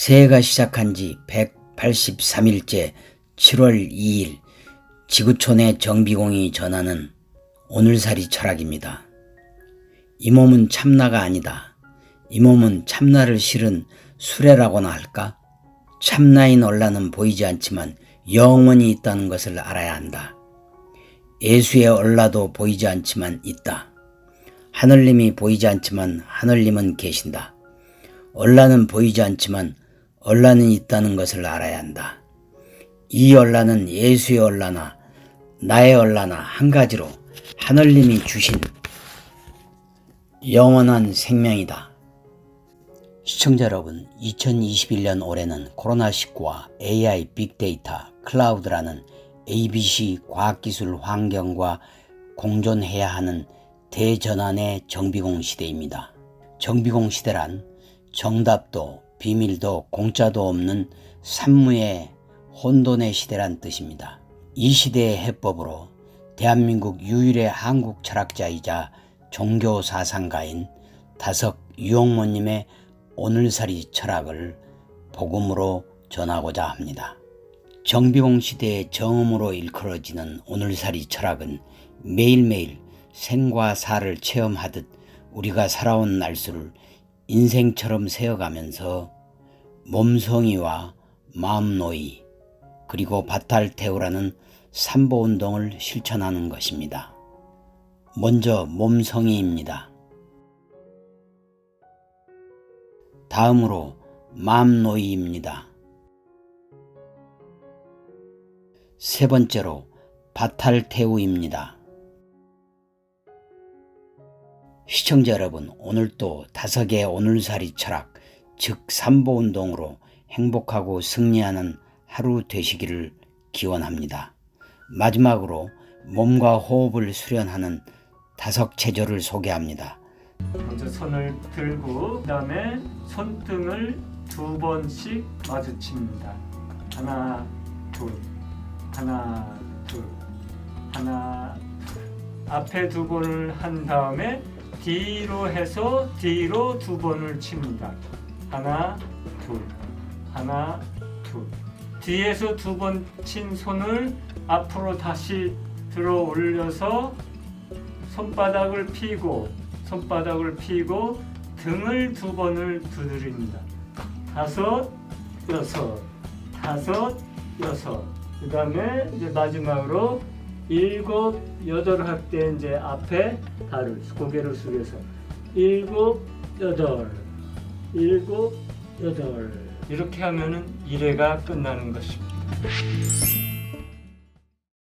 새해가 시작한 지 183일째 7월 2일 지구촌의 정비공이 전하는 오늘살이 철학입니다. 이 몸은 참나가 아니다. 이 몸은 참나를 실은 수레라고나 할까? 참나인 얼라는 보이지 않지만 영원히 있다는 것을 알아야 한다. 예수의 얼라도 보이지 않지만 있다. 하늘님이 보이지 않지만 하늘님은 계신다. 얼라는 보이지 않지만 얼라는 있다는 것을 알아야 한다. 이 얼라는 예수의 얼라나 나의 얼라나 한 가지로 하늘님이 주신 영원한 생명이다. 시청자 여러분, 2021년 올해는 코로나19와 AI 빅데이터 클라우드라는 ABC 과학기술 환경과 공존해야 하는 대전환의 정비공 시대입니다. 정비공 시대란 정답도 비밀도 공짜도 없는 산무의 혼돈의 시대란 뜻입니다. 이 시대의 해법으로 대한민국 유일의 한국 철학자이자 종교 사상가인 다석 유홍모님의 오늘살이 철학을 복음으로 전하고자 합니다. 정비공 시대의 정음으로 일컬어지는 오늘살이 철학은 매일매일 생과 사를 체험하듯 우리가 살아온 날수를 인생처럼 세어가면서 몸성이와 마음노이 그리고 바탈테오라는 삼보운동을 실천하는 것입니다. 먼저 몸성이입니다. 다음으로 마음노이입니다. 세 번째로 바탈테우입니다. 시청자 여러분, 오늘도 다섯의 오늘살이 철학, 즉 삼보운동으로 행복하고 승리하는 하루 되시기를 기원합니다. 마지막으로 몸과 호흡을 수련하는 다섯 체조를 소개합니다. 먼저 손을 들고 그다음에 손등을 두 번씩 마주칩니다. 하나, 둘, 하나, 둘, 하나, 둘. 앞에 두 번을 한 다음에 뒤로 해서 뒤로 두 번을 칩니다. 하나, 둘, 하나, 둘. 뒤에서 두 번 친 손을 앞으로 다시 들어 올려서 손바닥을 펴고 손바닥을 펴고 등을 두 번을 두드립니다. 다섯, 여섯, 다섯, 여섯. 그 다음에 이제 마지막으로 일곱, 여덟 할 때 이제 앞에 발을 고개를 숙여서 일곱, 여덟, 일곱, 여덟 이렇게 하면은 일회가 끝나는 것입니다.